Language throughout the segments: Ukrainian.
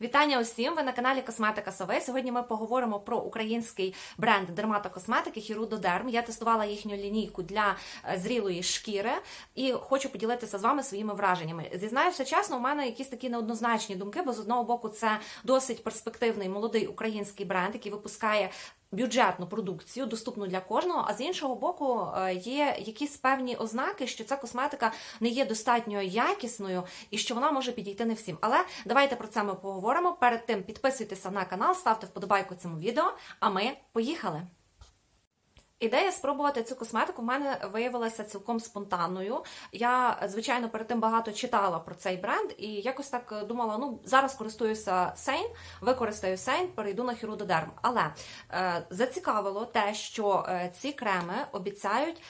Вітання усім! Ви на каналі Косметика Сови. Сьогодні ми поговоримо про український бренд дерматокосметики Хірудодерм. Я тестувала їхню лінійку для е, зрілої шкіри і хочу поділитися з вами своїми враженнями. Зізнаюся чесно, у мене якісь такі неоднозначні думки, бо з одного боку це досить перспективний молодий український бренд, який випускає. Бюджетну продукцію доступну для кожного, а з іншого боку, е, є якісь певні ознаки, що ця косметика не є достатньо якісною і що вона може підійти не всім. Але давайте про це ми поговоримо. Перед тим підписуйтеся на канал, ставте вподобайку цьому відео. А ми поїхали. Ідея спробувати цю косметику в мене виявилася цілком спонтанною. Я, звичайно, перед тим багато читала про цей бренд і якось так думала: ну зараз користуюся Сейн, використаю Сейн, перейду на хірудодерм. Але е, зацікавило те, що е, ці креми обіцяють.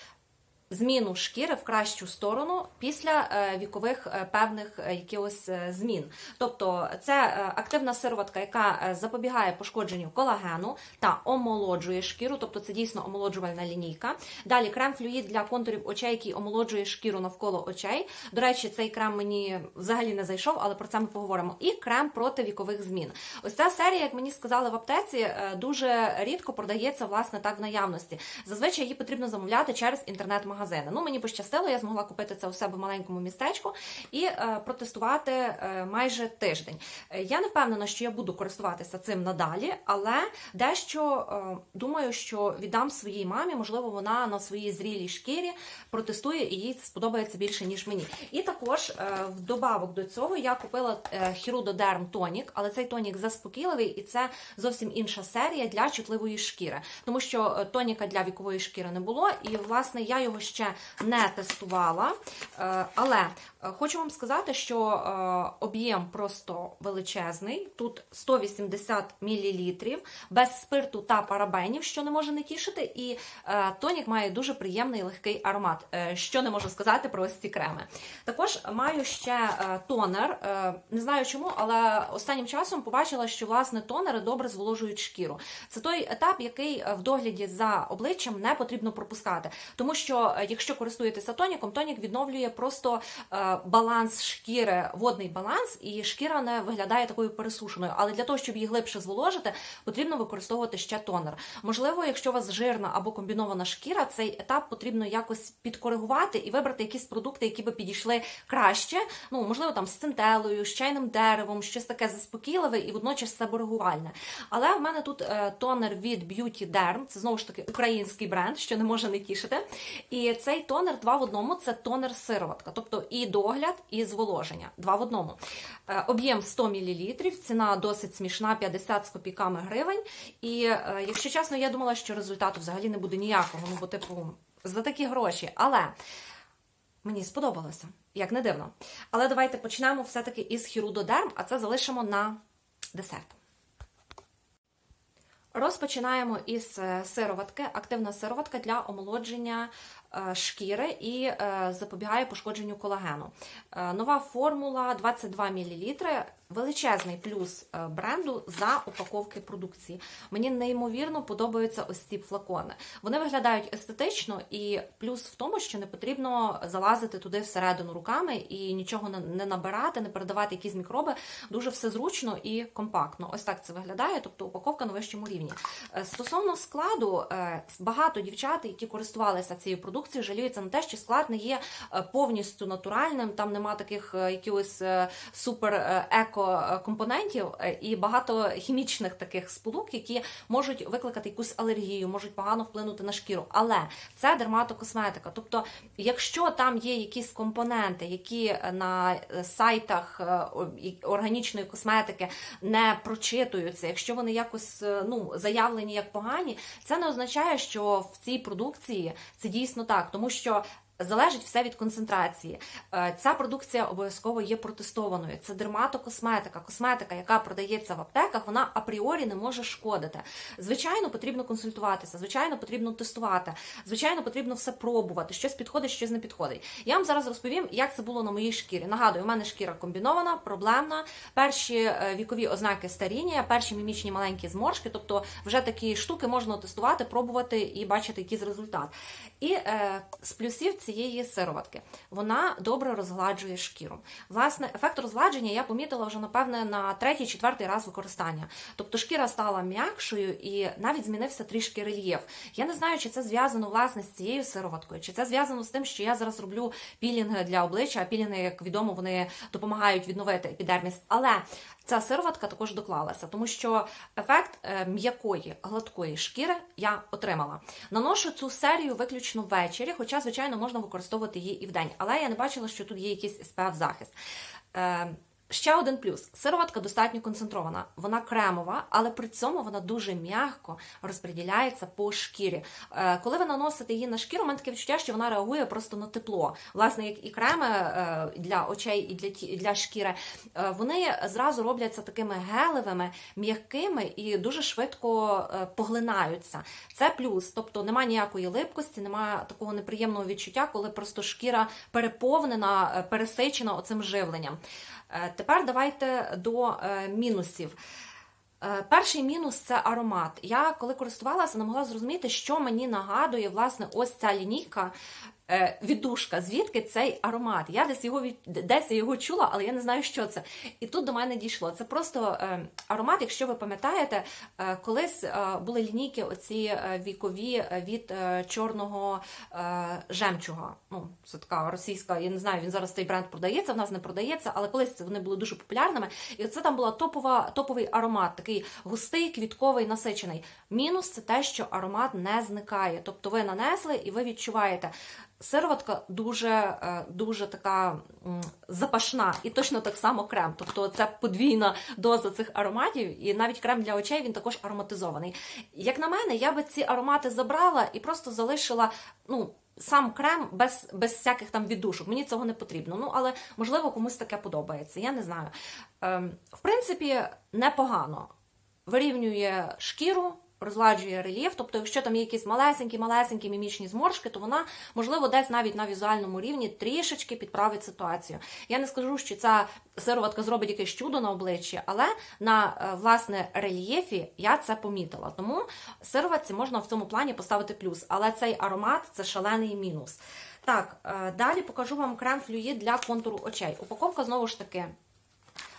Зміну шкіри в кращу сторону після е, вікових е, певних е, якихось змін. Тобто це активна сироватка, яка запобігає пошкодженню колагену та омолоджує шкіру, тобто це дійсно омолоджувальна лінійка. Далі крем-флюїд для контурів очей, який омолоджує шкіру навколо очей. До речі, цей крем мені взагалі не зайшов, але про це ми поговоримо. І крем проти вікових змін. Ось ця серія, як мені сказали в аптеці, дуже рідко продається власне так в наявності. Зазвичай її потрібно замовляти через інтернет-магазини. Ну мені пощастило, я змогла купити це у себе в маленькому містечку і е, протестувати е, майже тиждень. Е, Я не впевнена, що я буду користуватися цим надалі, але дещо е, думаю, що віддам своїй мамі, можливо, вона на своїй зрілій шкірі протестує і їй сподобається більше ніж мені. І також е, вдобавок до цього я купила е, Хірудодерм тонік, але цей тонік заспокійливий, і це зовсім інша серія для чутливої шкіри, тому що е, тоніка для вікової шкіри не було, і власне я його ще не тестувала. Е, Але хочу вам сказати, що е, об'єм просто величезний. Тут 180 мл, без спирту та парабенів, що не може не тішити. І е, тонік має дуже приємний легкий аромат, е, що не можу сказати про ось ці креми. Також маю ще е, тонер. Е, Не знаю чому, але останнім часом побачила, що власне тонери добре зволожують шкіру. Це той етап, який е, в догляді за обличчям не потрібно пропускати, тому що е, якщо користуєтеся тоніком, тонік відновлює просто е, баланс шкіри, водний баланс, і шкіра не виглядає такою пересушеною. Але для того, щоб її глибше зволожити, потрібно використовувати ще тонер. Можливо, якщо у вас жирна або комбінована шкіра, цей етап потрібно якось підкоригувати і вибрати якісь продукти, які би підійшли краще. Ну, можливо, там з цинтелою, з чайним деревом, щось таке заспокійливе і водночас себорегувальне. Але в мене тут е, тонер від Beauty Derm, це знову ж таки український бренд, що не може не тішити. І цей тонер два в одному це тонер сироватка, тобто і догляд, і зволоження. Два в одному. Е, Об'єм 100 мл, ціна досить смішна, 50 з копійками гривень. І е, якщо чесно, я думала, що результату взагалі не буде ніякого. Ну, бо, типу, за такі гроші. Але мені сподобалося, як не дивно. Але давайте почнемо все-таки із хірудодерм, а це залишимо на десерт. Розпочинаємо із е, сироватки, активна сироватка для омолодження шкіри і е, запобігає пошкодженню колагену. Е, Нова формула 22 мл. Величезний плюс е, бренду за упаковки продукції. Мені неймовірно подобаються ось ці флакони. Вони виглядають естетично, і плюс в тому, що не потрібно залазити туди всередину руками і нічого не- набирати, не передавати якісь мікроби. Дуже все зручно і компактно. Ось так це виглядає, тобто упаковка на вищому рівні. Е, Стосовно складу, е, багато дівчат, які користувалися цією продукцією, жаліються на те, що склад не є е, повністю натуральним, там нема таких е, якихось е, супер е, еко компонентів і багато хімічних таких сполук, які можуть викликати якусь алергію, можуть погано вплинути на шкіру. Але це дерматокосметика. Тобто, якщо там є якісь компоненти, які на сайтах органічної косметики не прочитуються, якщо вони якось ну заявлені як погані, це не означає, що в цій продукції це дійсно так, тому що. Залежить все від концентрації. Е, Ця продукція обов'язково є протестованою. Це дерматокосметика, косметика, яка продається в аптеках, вона апріорі не може шкодити. Звичайно, потрібно консультуватися, звичайно, потрібно тестувати, звичайно, потрібно все пробувати. Щось підходить, щось не підходить. Я вам зараз розповім, як це було на моїй шкірі. Нагадую, у мене шкіра комбінована, проблемна. Перші е, вікові ознаки старіння, перші мімічні маленькі зморшки. Тобто, вже такі штуки можна тестувати, пробувати і бачити якийсь результат. І е, з плюсів цієї сироватки. Вона добре розгладжує шкіру. Власне, ефект розгладження я помітила вже, напевне, на третій-четвертий раз використання. Тобто шкіра стала м'якшою і навіть змінився трішки рельєф. Я не знаю, чи це зв'язано власне з цією сироваткою, чи це зв'язано з тим, що я зараз роблю пілінги для обличчя, а пілінги, як відомо, вони допомагають відновити епідерміс. Але ця сироватка також доклалася, тому що ефект е, м'якої, гладкої шкіри я отримала. Наношу цю серію виключно ввечері, хоча, звичайно, можна використовувати її і вдень. Але я не бачила, що тут є якийсь спевзахист. захист. Ще один плюс: сироватка достатньо концентрована, вона кремова, але при цьому вона дуже м'яко розподіляється по шкірі. Е, Коли ви наносите її на шкіру, у мене таке відчуття, що вона реагує просто на тепло. Власне, як і креми е, для очей і для для шкіри, е, вони зразу робляться такими гелевими, м'якими і дуже швидко поглинаються. Це плюс, тобто немає ніякої липкості, немає такого неприємного відчуття, коли просто шкіра переповнена, пересичена оцим живленням. Тепер давайте до е, мінусів. Е, Перший мінус це аромат. Я коли користувалася, не могла зрозуміти, що мені нагадує власне ось ця лінійка. Е, Віддушка, звідки цей аромат? Я десь його від... десь його чула, але я не знаю, що це. І тут до мене дійшло. Це просто е, аромат, якщо ви пам'ятаєте, е, колись були лінійки оці вікові від чорного жемчуга. Ну, це така російська, я не знаю, він зараз цей бренд продається, в нас не продається, але колись вони були дуже популярними. І це там була топова, топовий аромат, такий густий, квітковий, насичений. Мінус це те, що аромат не зникає. Тобто ви нанесли і ви відчуваєте. Сироватка дуже, е, дуже така запашна, і точно так само крем. Тобто це подвійна доза цих ароматів, і навіть крем для очей він також ароматизований. Як на мене, я би ці аромати забрала і просто залишила. ну, Сам крем без, без всяких там віддушок. Мені цього не потрібно. Ну, але можливо комусь таке подобається. Я не знаю. Ем, в принципі, непогано. Вирівнює шкіру, розгладжує рельєф. Тобто, якщо там є якісь малесенькі, малесенькі мімічні зморшки, то вона, можливо, десь навіть на візуальному рівні трішечки підправить ситуацію. Я не скажу, що ця сироватка зробить якесь чудо на обличчі, але на е, власне рельєфі я це помітила. Тому сироватці можна в цьому плані поставити плюс. Але цей аромат це шалений мінус. Так, е, далі покажу вам крем флюїд для контуру очей. Упаковка знову ж таки.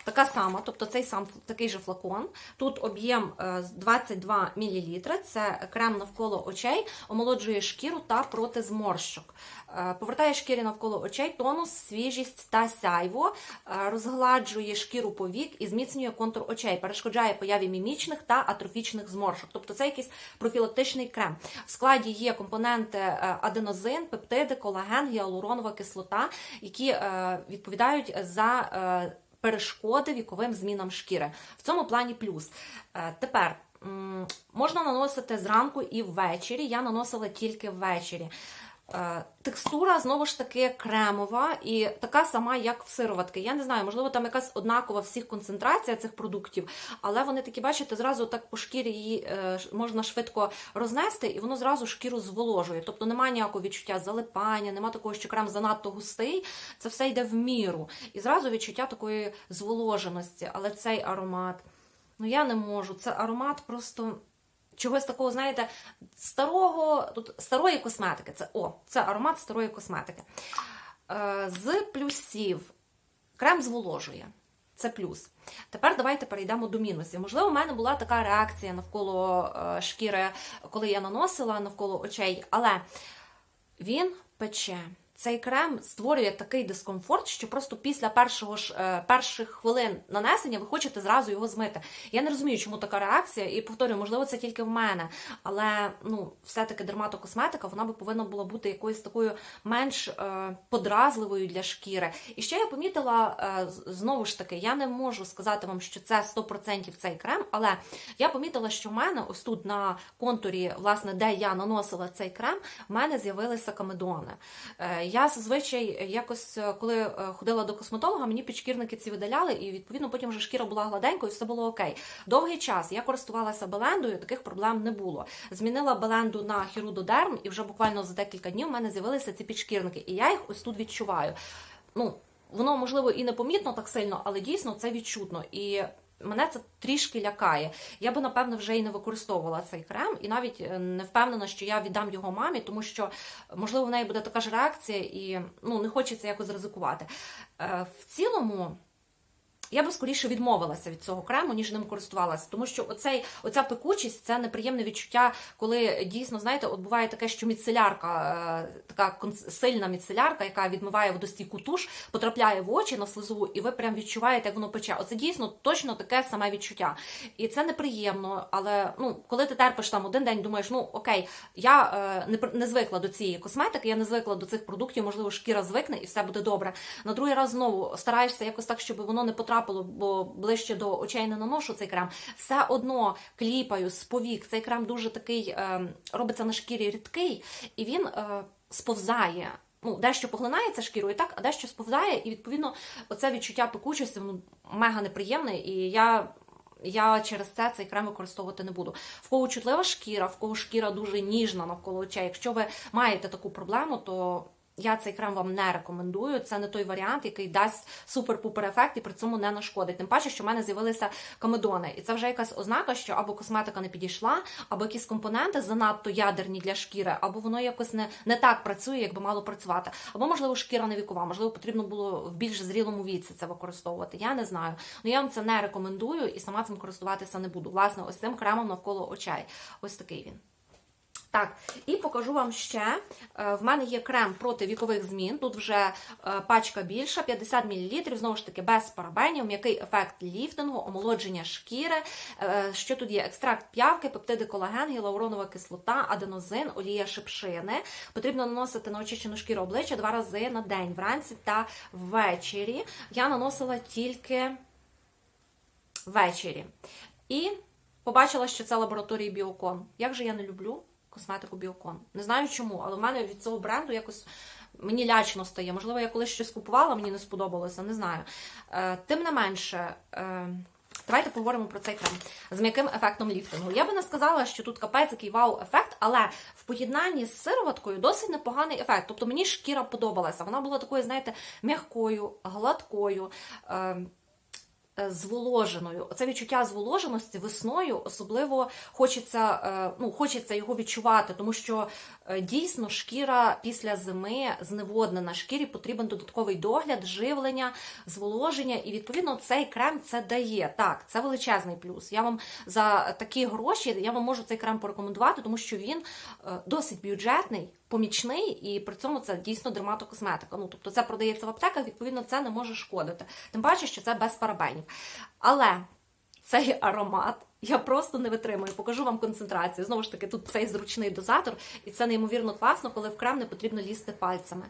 Така сама, тобто цей сам такий же флакон. Тут об'єм е, 22 мл. Це крем навколо очей, омолоджує шкіру та проти зморщок. Е, Повертає шкірі навколо очей, тонус, свіжість та сяйво, е, розгладжує шкіру повік і зміцнює контур очей, перешкоджає появі мімічних та атрофічних зморшок. Тобто це якийсь профілактичний крем. В складі є компоненти е, аденозин, пептиди, колаген, гіалуронова кислота, які е, відповідають за. Перешкоди віковим змінам шкіри. В цьому плані плюс. Е, Тепер можна наносити зранку і ввечері. Я наносила тільки ввечері. Е, Текстура знову ж таки кремова і така сама, як в сироватки. Я не знаю, можливо, там якась однакова всіх концентрація цих продуктів, але вони такі, бачите, зразу так по шкірі її е, можна швидко рознести, і воно зразу шкіру зволожує. Тобто немає ніякого відчуття залипання, немає такого, що крем занадто густий. Це все йде в міру. І зразу відчуття такої зволоженості. Але цей аромат, ну я не можу. Це аромат просто чогось такого, знаєте, старого, тут старої косметики. Це о, це аромат старої косметики. Е, з плюсів крем зволожує. Це плюс. Тепер давайте перейдемо до мінусів. Можливо, у мене була така реакція навколо е, шкіри, коли я наносила навколо очей, але він пече. Цей крем створює такий дискомфорт, що просто після першого ж е, перших хвилин нанесення ви хочете зразу його змити. Я не розумію, чому така реакція, і повторюю, можливо, це тільки в мене, але ну, все-таки дерматокосметика вона би повинна була бути якоюсь такою менш е, подразливою для шкіри. І ще я помітила е, знову ж таки, я не можу сказати вам, що це 100% цей крем, але я помітила, що в мене ось тут на контурі, власне, де я наносила цей крем, в мене з'явилися камедони. Я зазвичай якось, е, коли е, ходила до косметолога, мені підшкірники ці видаляли, і відповідно потім вже шкіра була гладенькою, все було окей. Довгий час я користувалася белендою, таких проблем не було. Змінила беленду на хірудодерм, і вже буквально за декілька днів в мене з'явилися ці підшкірники, і я їх ось тут відчуваю. Ну, воно можливо і не помітно так сильно, але дійсно це відчутно. І Мене це трішки лякає. Я би, напевно, вже і не використовувала цей крем, і навіть е, не впевнена, що я віддам його мамі, тому що, можливо, в неї буде така ж реакція, і ну, не хочеться якось ризикувати. Е, В цілому. Я би скоріше відмовилася від цього крему, ніж ним користувалася. Тому що оцей, оця пекучість це неприємне відчуття, коли дійсно, знаєте, от буває таке, що міцелярка, е, така сильна міцелярка, яка відмиває водостійку туш, потрапляє в очі на слизову, і ви прям відчуваєте, як воно пече. Оце дійсно точно таке саме відчуття. І це неприємно, але ну, коли ти терпиш там один день, думаєш, ну окей, я е, не, не звикла до цієї косметики, я не звикла до цих продуктів, можливо, шкіра звикне і все буде добре. На другий раз знову стараєшся якось так, щоб воно не потрапило, бо ближче до очей не наношу цей крем. Все одно кліпаю з повік. Цей крем дуже такий е, робиться на шкірі рідкий, і він е, сповзає. Ну, дещо поглинається шкірою, так, а дещо сповзає, і відповідно оце відчуття пекучості воно мега неприємне, і я. Я через це цей крем використовувати не буду. В кого чутлива шкіра, в кого шкіра дуже ніжна навколо очей. Якщо ви маєте таку проблему, то я цей крем вам не рекомендую. Це не той варіант, який дасть супер-пупер ефект і при цьому не нашкодить. Тим паче, що в мене з'явилися комедони, і це вже якась ознака, що або косметика не підійшла, або якісь компоненти занадто ядерні для шкіри, або воно якось не, не так працює, як би мало працювати. Або, можливо, шкіра не вікова, можливо, потрібно було в більш зрілому віці це використовувати. Я не знаю. Ну я вам це не рекомендую і сама цим користуватися не буду. Власне, ось цим кремом навколо очей. Ось такий він. Так, і покажу вам ще. Е, В мене є крем проти вікових змін. Тут вже е, пачка більша, 50 мл, знову ж таки, без парабенів, м'який ефект ліфтингу, омолодження шкіри. Е, Що тут є? Екстракт п'явки, пептиди колаген, гіалуронова кислота, аденозин, олія шипшини. Потрібно наносити на очищену шкіру обличчя два рази на день, вранці та ввечері. Я наносила тільки ввечері. І побачила, що це лабораторії Біокон. Як же я не люблю косметику Біокон. Не знаю чому, але в мене від цього бренду якось мені лячно стає. Можливо, я колись щось купувала, мені не сподобалося, не знаю. Е, тим не менше. Е, Давайте поговоримо про цей крем з м'яким ефектом ліфтингу. Я би не сказала, що тут капець який вау-ефект, але в поєднанні з сироваткою досить непоганий ефект. Тобто мені шкіра подобалася. Вона була такою, знаєте, м'якою, гладкою. Е, зволоженою. Це відчуття зволоженості весною особливо хочеться, е, ну, хочеться його відчувати, тому що е, дійсно шкіра після зими зневоднена. Шкірі потрібен додатковий догляд, живлення, зволоження, і відповідно цей крем це дає. Так, це величезний плюс. Я вам за такі гроші я вам можу цей крем порекомендувати, тому що він е, досить бюджетний. Помічний, і при цьому це дійсно дерматокосметика. Ну, тобто це продається в аптеках, відповідно, це не може шкодити. Тим паче, що це без парабенів. Але цей аромат я просто не витримую. Покажу вам концентрацію. Знову ж таки, тут цей зручний дозатор, і це неймовірно класно, коли в крем не потрібно лізти пальцями.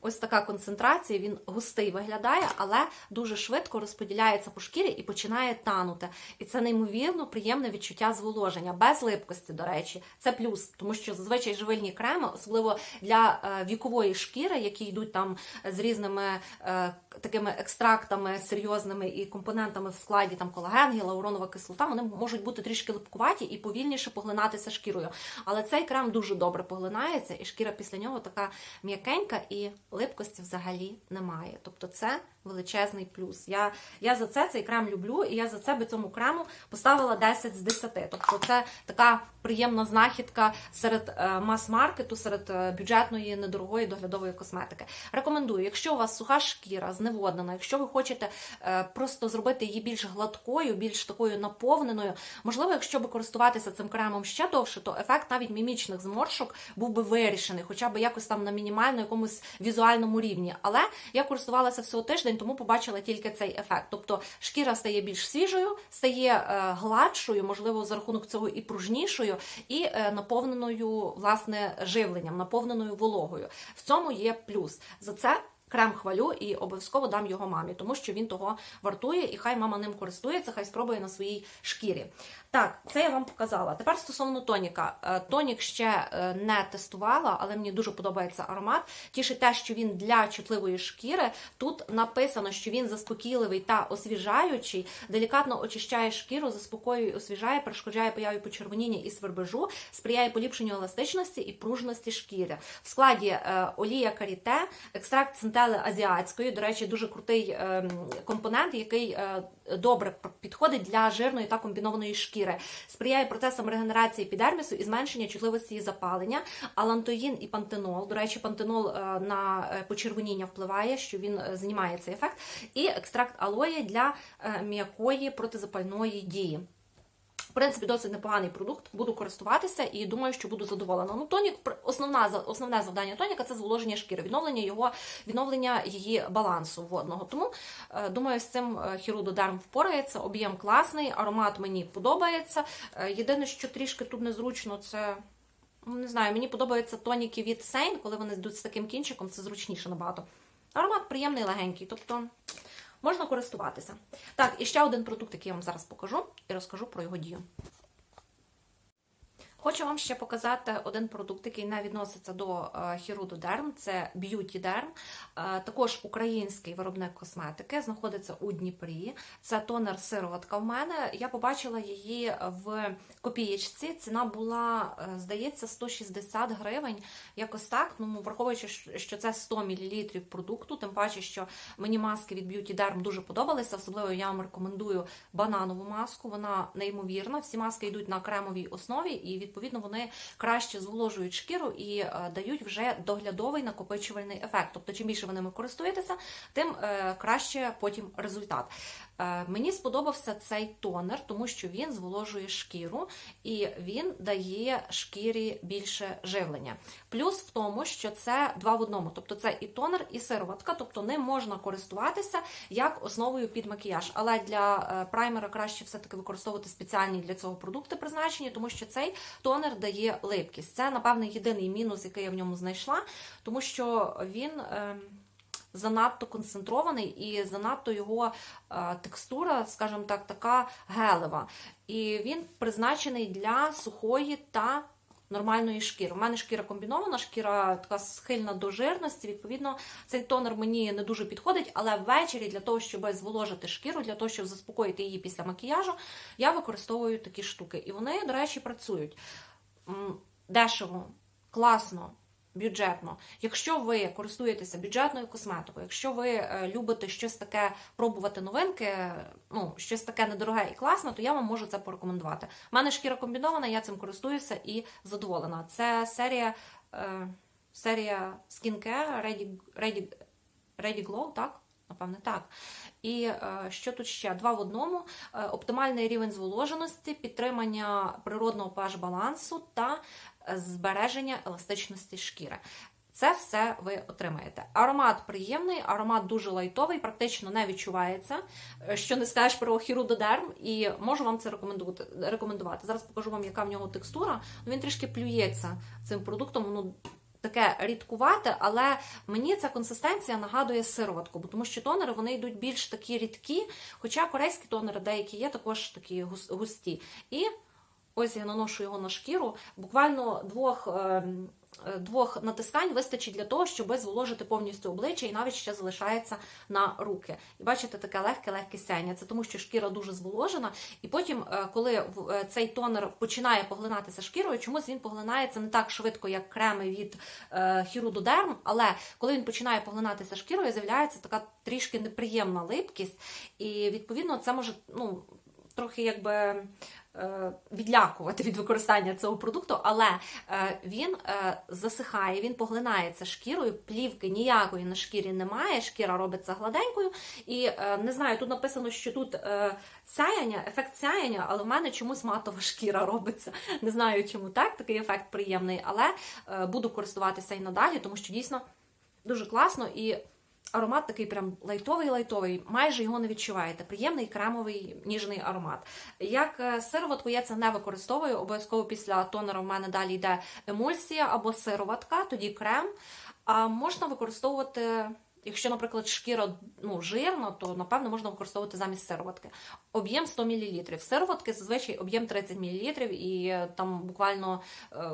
Ось така концентрація, він густий виглядає, але дуже швидко розподіляється по шкірі і починає танути. І це неймовірно приємне відчуття зволоження, без липкості, до речі. Це плюс, тому що зазвичай живильні креми, особливо для е, вікової шкіри, які йдуть там з різними е, такими екстрактами серйозними і компонентами в складі там колаген, гіалуронова кислота, вони можуть бути трішки липкуваті і повільніше поглинатися шкірою. Але цей крем дуже добре поглинається, і шкіра після нього така м'якенька і липкості взагалі немає. Тобто це величезний плюс. Я, я за це цей крем люблю, і я за це би цьому крему поставила 10 з 10. Тобто це така приємна знахідка серед е, мас-маркету, серед е, бюджетної, недорогої доглядової косметики. Рекомендую, якщо у вас суха шкіра, зневоднена, якщо ви хочете е, просто зробити її більш гладкою, більш такою наповненою, можливо, якщо би користуватися цим кремом ще довше, то ефект навіть мімічних зморшок був би вирішений, хоча б якось там на мінімально якомусь візуальному рівні. Але я користувалася всього тиждень, тому побачила тільки цей ефект. Тобто шкіра стає більш свіжою, стає е, гладшою, можливо, за рахунок цього і пружнішою, і е, наповненою власне живленням, наповненою вологою. В цьому є плюс. За це. Крем хвалю і обов'язково дам його мамі, тому що він того вартує, і хай мама ним користується, хай спробує на своїй шкірі. Так, це я вам показала. Тепер стосовно тоніка. Е, Тонік ще е, не тестувала, але мені дуже подобається аромат. Тішить те, що він для чутливої шкіри. Тут написано, що він заспокійливий та освіжаючий, делікатно очищає шкіру, заспокоює, і освіжає, перешкоджає появі почервоніння і свербежу, сприяє поліпшенню еластичності і пружності шкіри. В складі е, олія каріте, екстракт синтетики мантели азіатської. До речі, дуже крутий ем, компонент, який е, добре підходить для жирної та комбінованої шкіри. Сприяє процесам регенерації епідермісу і зменшення чутливості і запалення. Алантоїн і пантенол. До речі, пантенол е, на е, почервоніння впливає, що він е, знімає цей ефект. І екстракт алої для е, м'якої протизапальної дії. В принципі, досить непоганий продукт. Буду користуватися і думаю, що буду задоволена. Ну, тонік, основна основне завдання тоніка це зволоження шкіри, відновлення його, відновлення її балансу водного. Тому е, думаю, з цим е, хірудодерм впорається. Об'єм класний, аромат мені подобається. Е, єдине, що трішки тут незручно, це. Ну, не знаю, мені подобаються тоніки від Сейн, коли вони йдуть з таким кінчиком, це зручніше набагато. Аромат приємний, легенький, тобто можна користуватися. Так, і ще один продукт, який я вам зараз покажу і розкажу про його дію. Хочу вам ще показати один продукт, який не відноситься до е, Хіруду Дерм. Це Beauty Derm. Е, Також український виробник косметики, знаходиться у Дніпрі. Це тонер сироватка в мене. Я побачила її в копієчці. Ціна була, е, здається, 160 гривень. Якось так. Ну, враховуючи, що це 100 мл продукту, тим паче, що мені маски від Beauty Derm дуже подобалися. Особливо я вам рекомендую бананову маску. Вона неймовірна. Всі маски йдуть на кремовій основі, і відповідно вони краще зволожують шкіру і е, дають вже доглядовий накопичувальний ефект. Тобто, чим більше ви ними користуєтеся, тим е, краще потім результат. Е, Мені сподобався цей тонер, тому що він зволожує шкіру і він дає шкірі більше живлення. Плюс в тому, що це два в одному, тобто це і тонер, і сироватка, тобто ним можна користуватися як основою під макіяж. Але для е, праймера краще все-таки використовувати спеціальні для цього продукти призначені, тому що цей тонер дає липкість. Це, напевне, єдиний мінус, який я в ньому знайшла, тому що він. Занадто концентрований і занадто його е, текстура, скажімо так, така гелева. І він призначений для сухої та нормальної шкіри. У мене шкіра комбінована, шкіра така схильна до жирності. Відповідно, цей тонер мені не дуже підходить, але ввечері для того, щоб зволожити шкіру, для того, щоб заспокоїти її після макіяжу, я використовую такі штуки. І вони, до речі, працюють дешево, класно. Бюджетно, якщо ви користуєтеся бюджетною косметикою, якщо ви е, любите щось таке пробувати новинки, ну щось таке недороге і класне, то я вам можу це порекомендувати. У мене шкіра комбінована, я цим користуюся і задоволена. Це серія, е, серія Skincare Ready, Ready, Ready Glow, так? Напевне, так. І е, що тут ще? Два в одному: Е, оптимальний рівень зволоженості, підтримання природного pH балансу та е, збереження еластичності шкіри. Це все ви отримаєте. Аромат приємний, аромат дуже лайтовий, практично не відчувається. Що не скажеш про хірудодерм, і можу вам це рекомендувати. Зараз покажу вам, яка в нього текстура. Він трішки плюється цим продуктом. Ну, таке рідкувате, але мені ця консистенція нагадує сироватку, тому що тонери вони йдуть більш такі рідкі, хоча корейські тонери деякі є також такі гус- густі. І ось я наношу його на шкіру. Буквально двох. Двох натискань вистачить для того, щоб зволожити повністю обличчя і навіть ще залишається на руки. І бачите, таке легке-легке сяння. Це тому, що шкіра дуже зволожена. І потім, е, коли е, цей тонер починає поглинатися шкірою, чомусь він поглинається не так швидко, як креми від е, Хірудодерм, але коли він починає поглинатися шкірою, з'являється така трішки неприємна липкість, і відповідно це може ну. Трохи якби е, відлякувати від використання цього продукту, але е, він е, засихає, він поглинається шкірою, плівки ніякої на шкірі немає, шкіра робиться гладенькою. І не знаю, тут написано, що тут сяяння, ефект сяяння, але в мене чомусь матова шкіра робиться. Не знаю, чому так, такий ефект приємний, але буду користуватися і надалі, тому що дійсно дуже класно і. Аромат такий прям лайтовий-лайтовий, майже його не відчуваєте. Приємний кремовий ніжний аромат. Як е, сироватку я це не використовую. Обов'язково після тонера в мене далі йде емульсія або сироватка, тоді крем. А можна використовувати. Якщо, наприклад, шкіра ну, жирна, то напевно можна використовувати замість сироватки. Об'єм 100 мл. Сироватки зазвичай об'єм 30 мл, і е, там буквально е,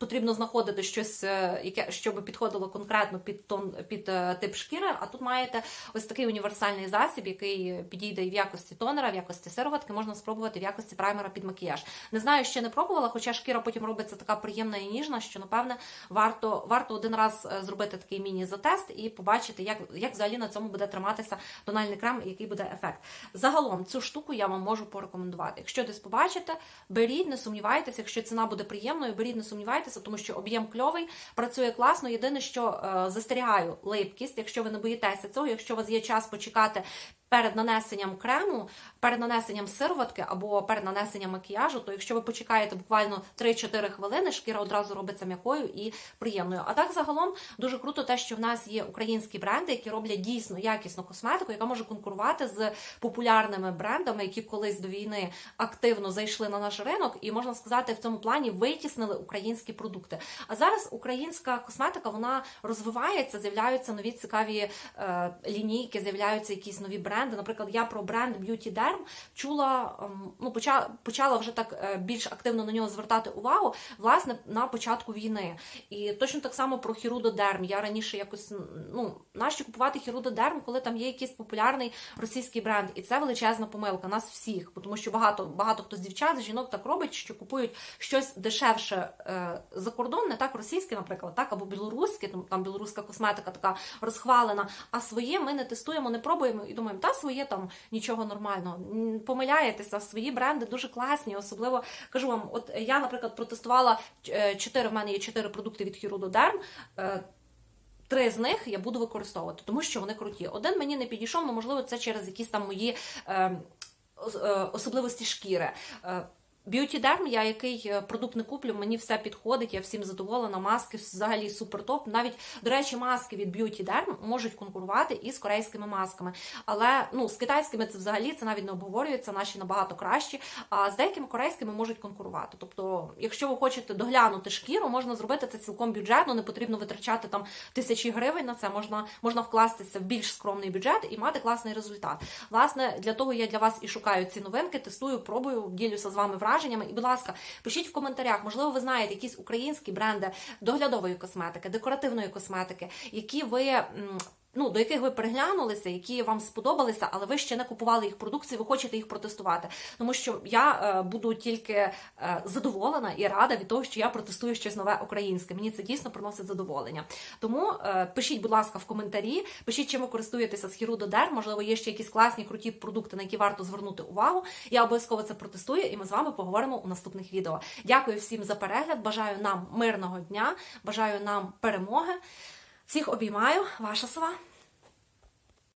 потрібно знаходити щось, е, яке щоб підходило конкретно під тон під е, тип шкіри. А тут маєте ось такий універсальний засіб, який підійде і в якості тонера, в якості сироватки, можна спробувати в якості праймера під макіяж. Не знаю, ще не пробувала, хоча шкіра потім робиться така приємна і ніжна, що напевне варто варто один раз е, зробити такий міні-затест і побачити, як, як взагалі на цьому буде триматися тональний крем, який буде ефект. Загалом цю штуку я вам можу порекомендувати. Якщо десь побачите, беріть, не сумнівайтеся, якщо ціна буде приємною, беріть, не сумнівайтеся, тому що об'єм кльовий, працює класно. Єдине, що е, застерігаю липкість, якщо ви не боїтеся цього, якщо у вас є час почекати. Перед нанесенням крему, перед нанесенням сироватки або перед нанесенням макіяжу, то якщо ви почекаєте буквально 3-4 хвилини, шкіра одразу робиться м'якою і приємною. А так загалом дуже круто те, що в нас є українські бренди, які роблять дійсно якісну косметику, яка може конкурувати з популярними брендами, які колись до війни активно зайшли на наш ринок, і можна сказати, в цьому плані витіснили українські продукти. А зараз українська косметика вона розвивається, з'являються нові цікаві е, лінійки, з'являються якісь нові бренди. Наприклад, я про бренд Beauty Derm чула, ем, ну почала, почала вже так е, більш активно на нього звертати увагу, власне, на початку війни. І точно так само про Хірудодерм. Я раніше якось ну нащо купувати Хірудодерм, коли там є якийсь популярний російський бренд, і це величезна помилка нас всіх, тому що багато багато хто з дівчат, жінок так робить, що купують щось дешевше е, закордонне, так російське, наприклад, так або білоруське, там, там білоруська косметика така розхвалена. А своє ми не тестуємо, не пробуємо і думаємо, та своє там нічого нормального. Помиляєтеся, свої бренди дуже класні. Особливо кажу вам, от я, наприклад, протестувала е, чотири. В мене є чотири продукти від Хірудодерм. Е, Три з них я буду використовувати, тому що вони круті. Один мені не підійшов, але можливо це через якісь там мої е, е, особливості шкіри. Beauty Derm, я який е, продукт не куплю, мені все підходить, я всім задоволена. Маски взагалі супер топ. Навіть, до речі, маски від Beauty Derm можуть конкурувати із корейськими масками. Але ну, з китайськими це взагалі це навіть не обговорюється, наші набагато кращі. А з деякими корейськими можуть конкурувати. Тобто, якщо ви хочете доглянути шкіру, можна зробити це цілком бюджетно, не потрібно витрачати там тисячі гривень на це. Можна, можна вкластися в більш скромний бюджет і мати класний результат. Власне, для того я для вас і шукаю ці новинки, тестую, пробую, ділюся з вами враженнями. І, будь ласка, пишіть в коментарях, можливо, ви знаєте якісь українські бренди доглядової косметики, декоративної косметики, які ви. Ну, до яких ви переглянулися, які вам сподобалися, але ви ще не купували їх продукцію, ви хочете їх протестувати. Тому що я е, буду тільки е, задоволена і рада від того, що я протестую щось нове українське. Мені це дійсно приносить задоволення. Тому е, пишіть, будь ласка, в коментарі, пишіть, чим ви користуєтеся з Хірудодер. Можливо, є ще якісь класні круті продукти, на які варто звернути увагу. Я обов'язково це протестую, і ми з вами поговоримо у наступних відео. Дякую всім за перегляд. Бажаю нам мирного дня, бажаю нам перемоги. Всіх обіймаю, ваша сова.